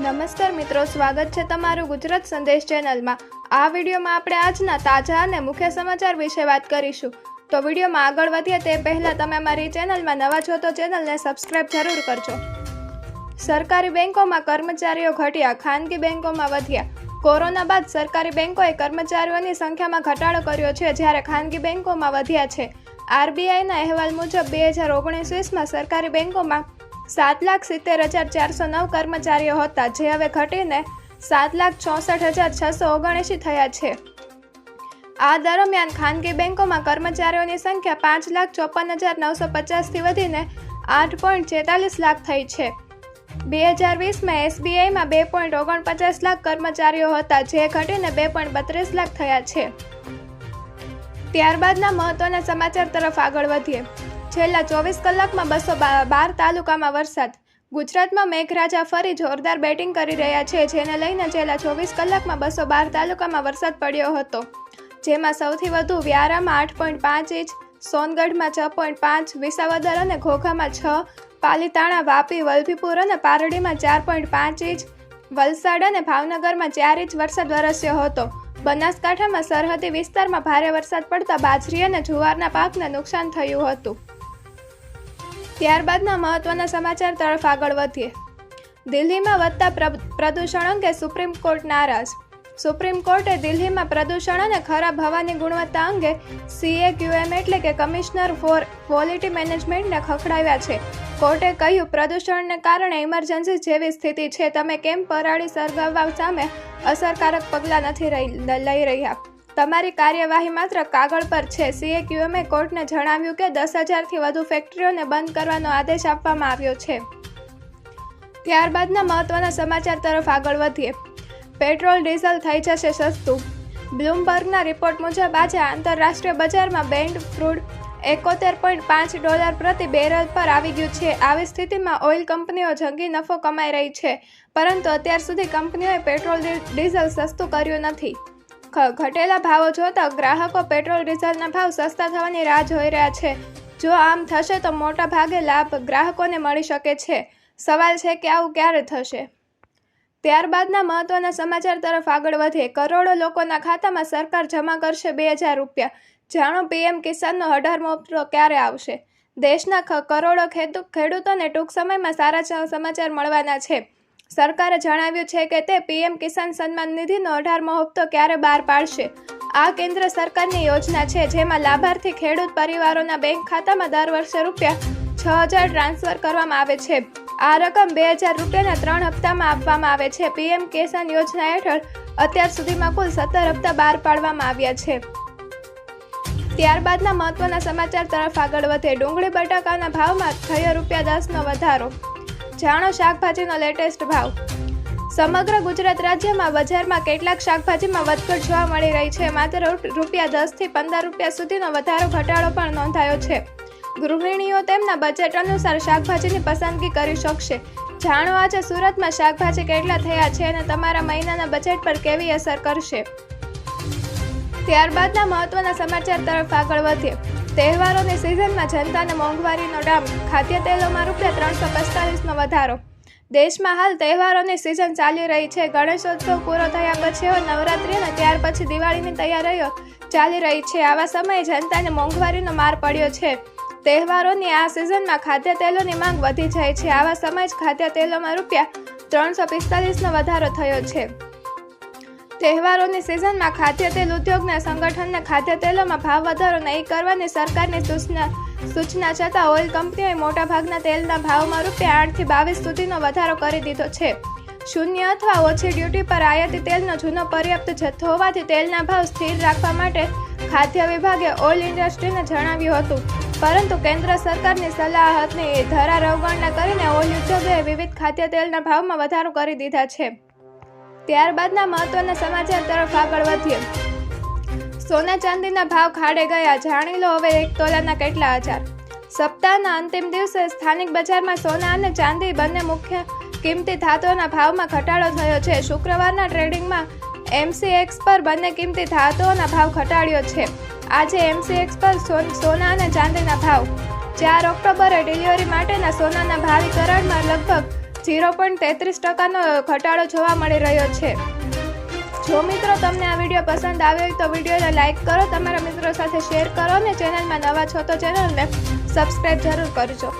નમસ્કાર મિત્રો, સ્વાગત છે તમારું ગુજરાત સંદેશ ચેનલમાં. આ વિડીયોમાં આપણે આજના તાજા અને મુખ્ય સમાચાર વિશે વાત કરીશું. તો વિડીયોમાં આગળ વધીએ તે પહેલાં તમે અમારી ચેનલમાં નવા છો તો ચેનલને સબસ્ક્રાઇબ જરૂર કરજો. સરકારી બેંકોમાં કર્મચારીઓ ઘટ્યા, ખાનગી બેંકોમાં વધ્યા. કોરોના બાદ સરકારી બેંકોએ કર્મચારીઓની સંખ્યામાં ઘટાડો કર્યો છે જ્યારે ખાનગી બેંકોમાં વધ્યા છે. આરબીઆઈના અહેવાલ મુજબ, બે હજાર ઓગણીસ વીસમાં સરકારી બેંકોમાં સાત લાખ સિત્તેર હજાર ચારસો નવ કર્મચારીઓ હતા, જે હવે ઘટીને સાત લાખ ચોસઠ હજાર છસો ઓગણએંશી થયા છે. આ દરમિયાન ખાનગી બેંકોમાં કર્મચારીઓની સંખ્યા પાંચ લાખ ચોપન હજાર નવસો પચાસથી વધીને આઠ પોઈન્ટ છેતાલીસ લાખ થઈ છે. બે હજાર વીસમાં એસબીઆઈમાં બે પોઈન્ટ ઓગણપચાસ લાખ કર્મચારીઓ હતા, જે ઘટીને બે પોઈન્ટ બત્રીસ લાખ થયા છે. ત્યારબાદના મહત્વના સમાચાર તરફ આગળ વધીએ. છેલ્લા ચોવીસ કલાકમાં બસો બાર તાલુકામાં વરસાદ. ગુજરાતમાં મેઘરાજા ફરી જોરદાર બેટિંગ કરી રહ્યા છે, જેને લઈને છેલ્લા ચોવીસ કલાકમાં બસો બાર તાલુકામાં વરસાદ પડ્યો હતો. જેમાં સૌથી વધુ વ્યારામાં આઠ પોઈન્ટ પાંચ ઇંચ, સોનગઢમાં છ પોઈન્ટ પાંચ, વિસાવદર અને ઘોઘામાં છ, પાલીતાણા, વાપી, વલભીપુર અને પારડીમાં ચાર પોઈન્ટ પાંચ ઇંચ, વલસાડ અને ભાવનગરમાં ચાર ઇંચ વરસાદ વરસ્યો હતો. બનાસકાંઠામાં સરહદી વિસ્તારમાં ભારે વરસાદ પડતા બાજરી અને જુવારના પાકને નુકસાન થયું હતું. ત્યારબાદના મહત્વના સમાચાર તરફ આગળ વધીએ. દિલ્હીમાં વધતા પ્ર- પ્રદૂષણ અંગે સુપ્રીમ કોર્ટ નારાજ. સુપ્રીમ કોર્ટે દિલ્હીમાં પ્રદૂષણ અને ખરાબ હવાની ગુણવત્તા અંગે સીએક્યુએમ એટલે કે કમિશનર ફોર, ક્વોલિટી મેનેજમેન્ટને ખખડાવ્યા છે. કોર્ટે કહ્યું, પ્રદૂષણને કારણે ઇમરજન્સી જેવી સ્થિતિ છે. તમે કેમ પરાળી સળગાવવા સામે અસરકારક પગલાં નથી લઈ રહ્યા? તમારી કાર્યવાહી માત્ર કાગળ પર છે. સીએ ક્યુએમએ કોર્ટને જણાવ્યું કે દસ હજારથી વધુ ફેક્ટરીઓને બંધ કરવાનો આદેશ આપવામાં આવ્યો છે. ત્યારબાદના મહત્વના સમાચાર તરફ આગળ વધીએ. પેટ્રોલ, ડીઝલ થઈ જશે સસ્તું. બ્લૂમબર્ગના રિપોર્ટ મુજબ આજે આંતરરાષ્ટ્રીય બજારમાં બેન્ડ ક્રૂડ એકોતેર પોઈન્ટ પાંચ ડોલર પ્રતિ બેરલ પર આવી ગયું છે. આવી સ્થિતિમાં ઓઇલ કંપનીઓ જંગી નફો કમાઈ રહી છે, પરંતુ અત્યાર સુધી કંપનીઓએ પેટ્રોલ ડીઝલ સસ્તું કર્યું નથી. ઘટેલા ભાવો જોતા ગ્રાહકો પેટ્રોલ, ડીઝલના ભાવ સસ્તા થવાની રાહ જોઈ રહ્યા છે. જો આમ થશે તો મોટા ભાગે લાભ ગ્રાહકોને મળી શકે છે. સવાલ છે કે આવું ક્યારે થશે? ત્યારબાદના મહત્વના સમાચાર તરફ આગળ વધે કરોડો લોકોના ખાતામાં સરકાર જમા કરશે બે હજાર રૂપિયા. જાણો પીએમ કિસાનનો અઢારમો હપ્તો ક્યારે આવશે? દેશના કરોડો ખેડૂ, ખેડૂતોને ટૂંક સમયમાં સારા સમાચાર મળવાના છે. સરકારે જણાવ્યું છે કે તે પીએમ કિસાન સન્માન નિધિનો અઢારમો હપ્તો ક્યારે બહાર પાડશે? આ કેન્દ્ર સરકારની યોજના છે જેમાં લાભાર્થી ખેડૂત પરિવારોના બેંક ખાતામાં દર વર્ષે રૂપિયા છ હજાર ટ્રાન્સફર કરવામાં આવે છે. આ રકમ બે હજાર રૂપિયાના ત્રણ હપ્તામાં આપવામાં આવે છે. પીએમ કિસાન યોજના હેઠળ અત્યાર સુધીમાં કુલ સત્તર હપ્તા બહાર પાડવામાં આવ્યા છે. ત્યારબાદના મહત્વના સમાચાર તરફ આગળ વધે. ડુંગળી બટાકાના ભાવમાં થયો રૂપિયા દસનો વધારો. જાણો શાકભાજીનો લેટેસ્ટ ભાવ? સમગ્ર ગુજરાત રાજ્યમાં બજારમાં કેટલાક શાકભાજીમાં વધઘટ જોવા મળી રહી છે. માત્ર રૂપિયા દસથી પંદર રૂપિયા સુધીનો વધારો ઘટાડો પણ નોંધાયો છે. ગૃહિણીઓ તેમના બજેટ અનુસાર શાકભાજીની પસંદગી કરી શકશે. જાણો આજે સુરતમાં શાકભાજી કેટલા થયા છે અને તમારા મહિનાના બજેટ પર કેવી અસર કરશે? ત્યારબાદના મહત્વના સમાચાર તરફ આગળ વધીએ. તહેવારોની સિઝનમાં જનતાને મોંઘવારીનો ડામ. ખાદ્ય તેલોમાં રૂપિયા ત્રણસો પિસ્તાલીસનો વધારો. દેશમાં હાલ તહેવારોની સિઝન ચાલી રહી છે. ગણેશોત્સવ પૂરો થયા પછી નવરાત્રિ અને ત્યાર પછી દિવાળીની તૈયારીઓ ચાલી રહી છે. આવા સમયે જનતાને મોંઘવારીનો માર પડ્યો છે. તહેવારોની આ સિઝનમાં ખાદ્ય તેલોની માંગ વધી જાય છે. આવા સમયે જ ખાદ્ય તેલોમાં રૂપિયા ત્રણસો પિસ્તાલીસનો વધારો થયો છે. તહેવારોની સિઝનમાં ખાદ્ય તેલ ઉદ્યોગના સંગઠનને ખાદ્ય તેલોમાં ભાવ વધારો નહીં કરવાની સરકારની સૂચના સૂચના છતાં ઓઇલ કંપનીઓએ મોટાભાગના તેલના ભાવમાં રૂપિયા આઠથી બાવીસ સુધીનો વધારો કરી દીધો છે. શૂન્ય અથવા ઓછી ડ્યુટી પર આયાતી તેલનો જૂનો પર્યાપ્ત જથ્થો હોવાથી તેલના ભાવ સ્થિર રાખવા માટે ખાદ્ય વિભાગે ઓઇલ ઇન્ડસ્ટ્રીને જણાવ્યું હતું. પરંતુ કેન્દ્ર સરકારની સલાહતની ધરાર અવગણના કરીને ઓઇલ ઉદ્યોગોએ વિવિધ ખાદ્ય તેલના ભાવમાં વધારો કરી દીધા છે. ત્યારબાદના મહત્વના સમાચાર તરફ આગળ વધીએ. સોના ચાંદીના ભાવ ખાડે ગયા, જાણી લો હવે એક તોલાના કેટલા હજાર. સપ્તાહના અંતિમ દિવસે સ્થાનિક બજારમાં સોના અને ચાંદી બંને મુખ્ય કિંમતી ધાતુઓના ભાવમાં ઘટાડો થયો છે. શુક્રવારના ટ્રેડિંગમાં એમસીએક્સ પર બંને કિંમતી ધાતુઓના ભાવ ઘટાડ્યો છે. આજે એમસીએક્સ પર સોન- અને ચાંદીના ભાવ. ચાર ઓક્ટોબરે ડિલિવરી માટેના સોનાના ભાવીકરણમાં લગભગ ઝીરો પોઈન્ટ તેત્રીસ ટકાનો ઘટાડો જોવા મળી રહ્યો છે. જો મિત્રો તમને આ વીડિયો પસંદ આવ્યો હોય તો વિડીયોને લાઇક કરો, તમારા મિત્રો સાથે શેર કરો અને ચેનલમાં નવા છો તો ચેનલને સબસ્ક્રાઈબ જરૂર કરજો.